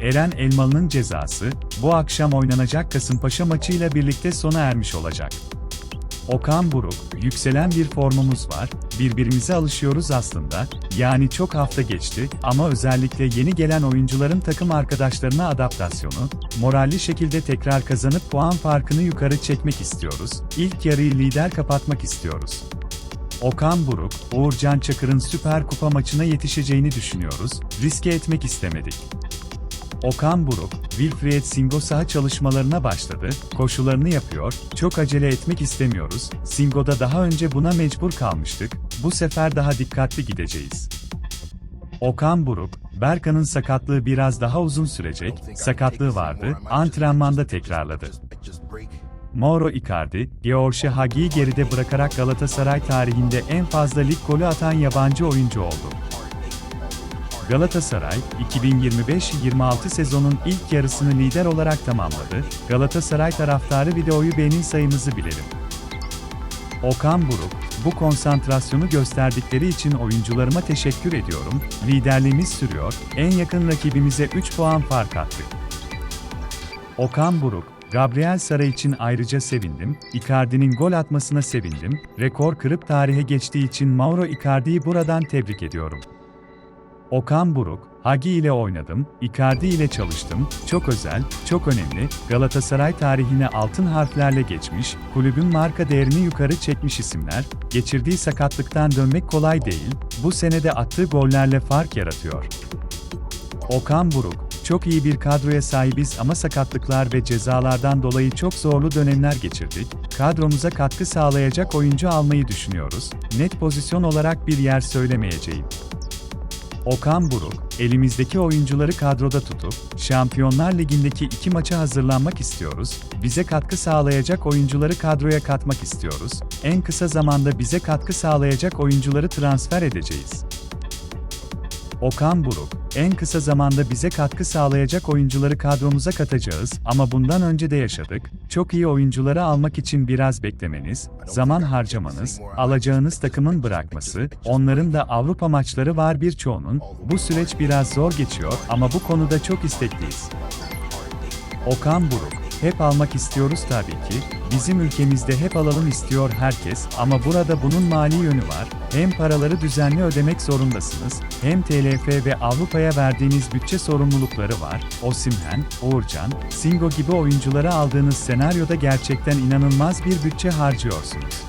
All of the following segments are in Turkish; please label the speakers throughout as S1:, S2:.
S1: Eren Elmalı'nın cezası, bu akşam oynanacak Kasımpaşa maçıyla birlikte sona ermiş olacak. Okan Buruk, yükselen bir formumuz var, birbirimize alışıyoruz aslında, yani çok hafta geçti ama özellikle yeni gelen oyuncuların takım arkadaşlarına adaptasyonu, moralli şekilde tekrar kazanıp puan farkını yukarı çekmek istiyoruz, ilk yarıyı lider kapatmak istiyoruz. Okan Buruk, Uğurcan Çakır'ın Süper Kupa maçına yetişeceğini düşünüyoruz, riske etmek istemedik. Okan Buruk, Wilfried Singo saha çalışmalarına başladı, koşularını yapıyor, çok acele etmek istemiyoruz, Singo'da daha önce buna mecbur kalmıştık, bu sefer daha dikkatli gideceğiz. Okan Buruk, Berkan'ın sakatlığı biraz daha uzun sürecek, sakatlığı vardı, antrenmanda tekrarladı. Mauro Icardi, George Hagi'yi geride bırakarak Galatasaray tarihinde en fazla lig golü atan yabancı oyuncu oldu. Galatasaray, 2025-26 sezonun ilk yarısını lider olarak tamamladı. Galatasaray taraftarı videoyu beğenin sayımızı bilelim. Okan Buruk, bu konsantrasyonu gösterdikleri için oyuncularıma teşekkür ediyorum. Liderliğimiz sürüyor, en yakın rakibimize 3 puan fark attık. Okan Buruk, Gabriel Sara için ayrıca sevindim, Icardi'nin gol atmasına sevindim, rekor kırıp tarihe geçtiği için Mauro Icardi'yi buradan tebrik ediyorum. Okan Buruk, Hagi ile oynadım, Icardi ile çalıştım, çok özel, çok önemli, Galatasaray tarihine altın harflerle geçmiş, kulübün marka değerini yukarı çekmiş isimler, geçirdiği sakatlıktan dönmek kolay değil, bu senede attığı gollerle fark yaratıyor. Okan Buruk, çok iyi bir kadroya sahibiz ama sakatlıklar ve cezalardan dolayı çok zorlu dönemler geçirdik. Kadromuza katkı sağlayacak oyuncu almayı düşünüyoruz. Net pozisyon olarak bir yer söylemeyeceğim. Okan Buruk, elimizdeki oyuncuları kadroda tutup, Şampiyonlar Ligi'ndeki iki maça hazırlanmak istiyoruz, bize katkı sağlayacak oyuncuları kadroya katmak istiyoruz, en kısa zamanda bize katkı sağlayacak oyuncuları transfer edeceğiz. Okan Buruk, en kısa zamanda bize katkı sağlayacak oyuncuları kadromuza katacağız ama bundan önce de yaşadık. Çok iyi oyuncuları almak için biraz beklemeniz, zaman harcamanız, alacağınız takımın bırakması, onların da Avrupa maçları var birçoğunun. Bu süreç biraz zor geçiyor ama bu konuda çok istekliyiz. Okan Buruk, hep almak istiyoruz tabii ki, bizim ülkemizde hep alalım istiyor herkes ama burada bunun mali yönü var, hem paraları düzenli ödemek zorundasınız, hem TLF ve Avrupa'ya verdiğiniz bütçe sorumlulukları var, Osimhen, Uğurcan, Singo gibi oyuncuları aldığınız senaryoda gerçekten inanılmaz bir bütçe harcıyorsunuz.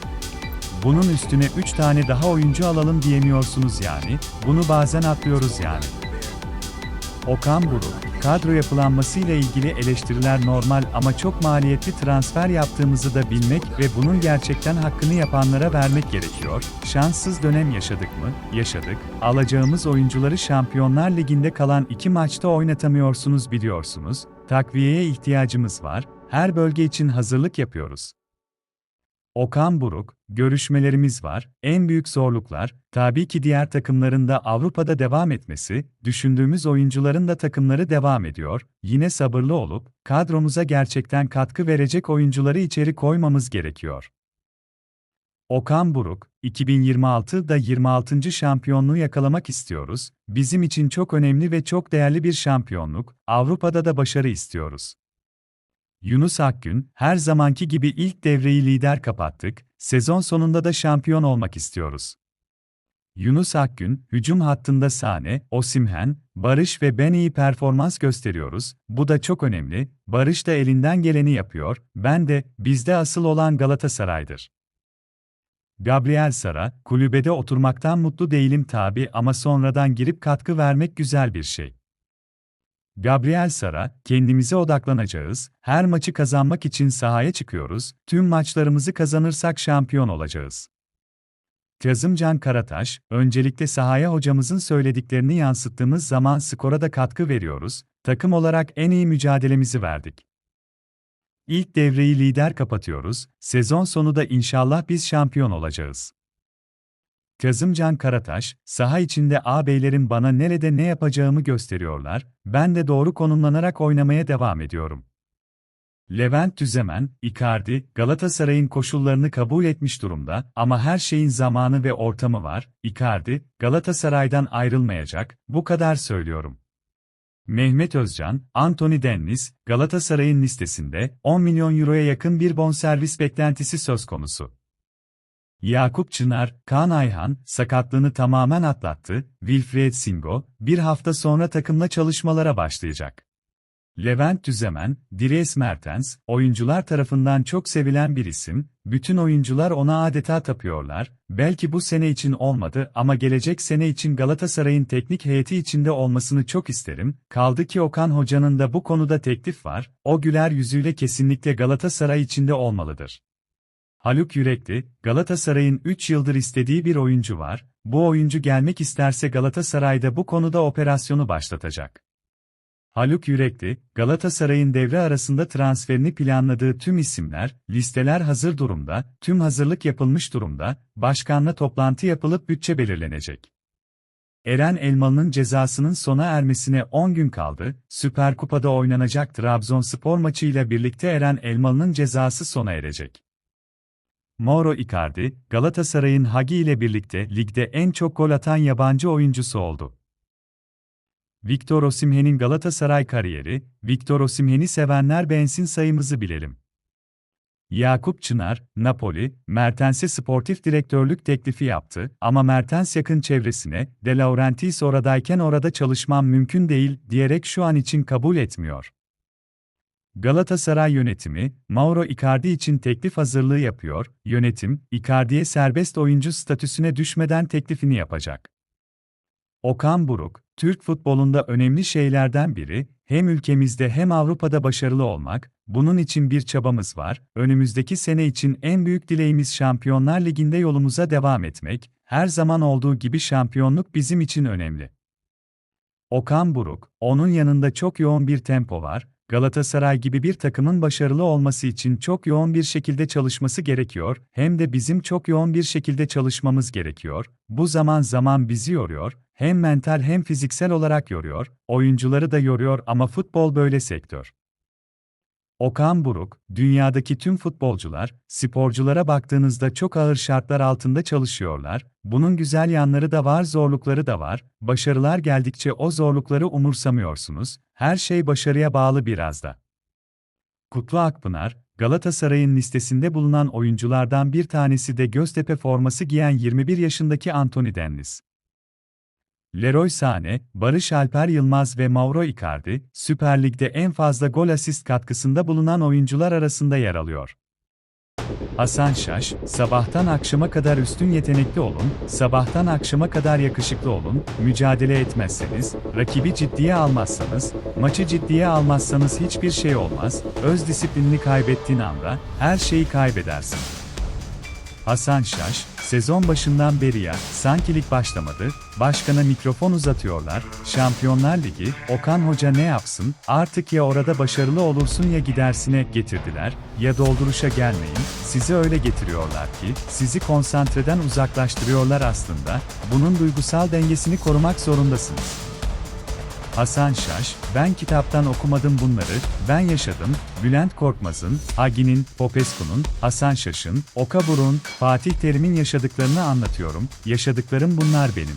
S1: Bunun üstüne 3 tane daha oyuncu alalım diyemiyorsunuz yani, bunu bazen atlıyoruz yani. Okan Buruk, kadro yapılanmasıyla ilgili eleştiriler normal ama çok maliyetli transfer yaptığımızı da bilmek ve bunun gerçekten hakkını yapanlara vermek gerekiyor. Şanssız dönem yaşadık mı? Yaşadık. Alacağımız oyuncuları Şampiyonlar Ligi'nde kalan iki maçta oynatamıyorsunuz biliyorsunuz. Takviyeye ihtiyacımız var. Her bölge için hazırlık yapıyoruz. Okan Buruk, görüşmelerimiz var. En büyük zorluklar, tabii ki diğer takımların da Avrupa'da devam etmesi, düşündüğümüz oyuncuların da takımları devam ediyor. Yine sabırlı olup, kadromuza gerçekten katkı verecek oyuncuları içeri koymamız gerekiyor. Okan Buruk, 2026'da 26. şampiyonluğu yakalamak istiyoruz. Bizim için çok önemli ve çok değerli bir şampiyonluk. Avrupa'da da başarı istiyoruz. Yunus Akgün, her zamanki gibi ilk devreyi lider kapattık, sezon sonunda da şampiyon olmak istiyoruz. Yunus Akgün, hücum hattında Sane, Osimhen, Barış ve ben iyi performans gösteriyoruz, bu da çok önemli, Barış da elinden geleni yapıyor, ben de, bizde asıl olan Galatasaray'dır. Gabriel Sara, kulübede oturmaktan mutlu değilim tabi ama sonradan girip katkı vermek güzel bir şey. Gabriel Sara, kendimize odaklanacağız, her maçı kazanmak için sahaya çıkıyoruz, tüm maçlarımızı kazanırsak şampiyon olacağız. Kazımcan Karataş, öncelikle sahaya hocamızın söylediklerini yansıttığımız zaman skora da katkı veriyoruz, takım olarak en iyi mücadelemizi verdik. İlk devreyi lider kapatıyoruz, sezon sonu da inşallah biz şampiyon olacağız. Kazımcan Karataş, saha içinde ağabeylerim bana nerede ne yapacağımı gösteriyorlar, ben de doğru konumlanarak oynamaya devam ediyorum. Levent Düzemen, Icardi, Galatasaray'ın koşullarını kabul etmiş durumda ama her şeyin zamanı ve ortamı var. Icardi, Galatasaray'dan ayrılmayacak, bu kadar söylüyorum. Mehmet Özcan, Anthony Dennis, Galatasaray'ın listesinde 10 milyon euroya yakın bir bonservis beklentisi söz konusu. Yakup Çınar, Kaan Ayhan, sakatlığını tamamen atlattı, Wilfried Singo, bir hafta sonra takımla çalışmalara başlayacak. Levent Düzemen, Dries Mertens, oyuncular tarafından çok sevilen bir isim, bütün oyuncular ona adeta tapıyorlar, belki bu sene için olmadı ama gelecek sene için Galatasaray'ın teknik heyeti içinde olmasını çok isterim, kaldı ki Okan Hoca'nın da bu konuda teklif var, o güler yüzüyle kesinlikle Galatasaray içinde olmalıdır. Haluk Yürekli, Galatasaray'ın 3 yıldır istediği bir oyuncu var, bu oyuncu gelmek isterse Galatasaray'da bu konuda operasyonu başlatacak. Haluk Yürekli, Galatasaray'ın devre arasında transferini planladığı tüm isimler, listeler hazır durumda, tüm hazırlık yapılmış durumda, başkanla toplantı yapılıp bütçe belirlenecek. Eren Elmalı'nın cezasının sona ermesine 10 gün kaldı, Süper Kupa'da oynanacak Trabzonspor maçıyla birlikte Eren Elmalı'nın cezası sona erecek. Mauro Icardi, Galatasaray'ın Hagi ile birlikte ligde en çok gol atan yabancı oyuncusu oldu. Victor Osimhen'in Galatasaray kariyeri, Victor Osimhen'i sevenler beğensin sayımızı bilelim. Yakup Çınar, Napoli, Mertens'e sportif direktörlük teklifi yaptı ama Mertens yakın çevresine, De Laurentiis oradayken orada çalışmam mümkün değil diyerek şu an için kabul etmiyor. Galatasaray yönetimi, Mauro Icardi için teklif hazırlığı yapıyor, yönetim, Icardi'ye serbest oyuncu statüsüne düşmeden teklifini yapacak. Okan Buruk, Türk futbolunda önemli şeylerden biri, hem ülkemizde hem Avrupa'da başarılı olmak, bunun için bir çabamız var, önümüzdeki sene için en büyük dileğimiz Şampiyonlar Ligi'nde yolumuza devam etmek, her zaman olduğu gibi şampiyonluk bizim için önemli. Okan Buruk, onun yanında çok yoğun bir tempo var, Galatasaray gibi bir takımın başarılı olması için çok yoğun bir şekilde çalışması gerekiyor, hem de bizim çok yoğun bir şekilde çalışmamız gerekiyor. Bu zaman zaman bizi yoruyor, hem mental hem fiziksel olarak yoruyor, oyuncuları da yoruyor ama futbol böyle sektör. Okan Buruk, dünyadaki tüm futbolcular, sporculara baktığınızda çok ağır şartlar altında çalışıyorlar, bunun güzel yanları da var zorlukları da var, başarılar geldikçe o zorlukları umursamıyorsunuz, her şey başarıya bağlı biraz da. Kutlu Akpınar, Galatasaray'ın listesinde bulunan oyunculardan bir tanesi de Göztepe forması giyen 21 yaşındaki Anthony Dennis. Leroy Sané, Barış Alper Yılmaz ve Mauro Icardi, Süper Lig'de en fazla gol asist katkısında bulunan oyuncular arasında yer alıyor. Hasan Şaş, sabahtan akşama kadar üstün yetenekli olun, sabahtan akşama kadar yakışıklı olun, mücadele etmezseniz, rakibi ciddiye almazsanız, maçı ciddiye almazsanız hiçbir şey olmaz, öz disiplinini kaybettiğin anda, her şeyi kaybedersin. Hasan Şaş, sezon başından beri ya, sanki lig başlamadı, başkana mikrofon uzatıyorlar, Şampiyonlar Ligi, Okan Hoca ne yapsın, artık ya orada başarılı olursun ya gidersine getirdiler, ya dolduruşa gelmeyin, sizi öyle getiriyorlar ki, sizi konsantreden uzaklaştırıyorlar aslında, bunun duygusal dengesini korumak zorundasınız. Hasan Şaş, ben kitaptan okumadım bunları, ben yaşadım, Bülent Korkmaz'ın, Agi'nin, Popescu'nun, Hasan Şaş'ın, Okaburuk'un, Fatih Terim'in yaşadıklarını anlatıyorum, yaşadıklarım bunlar benim.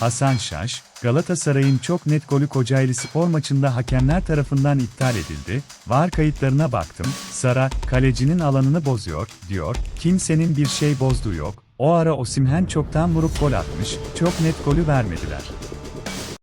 S1: Hasan Şaş, Galatasaray'ın çok net golü Kocaeli spor maçında hakemler tarafından iptal edildi, var kayıtlarına baktım, Sara, kalecinin alanını bozuyor, diyor, kimsenin bir şey bozduğu yok, o ara Osimhen çoktan vurup gol atmış, çok net golü vermediler.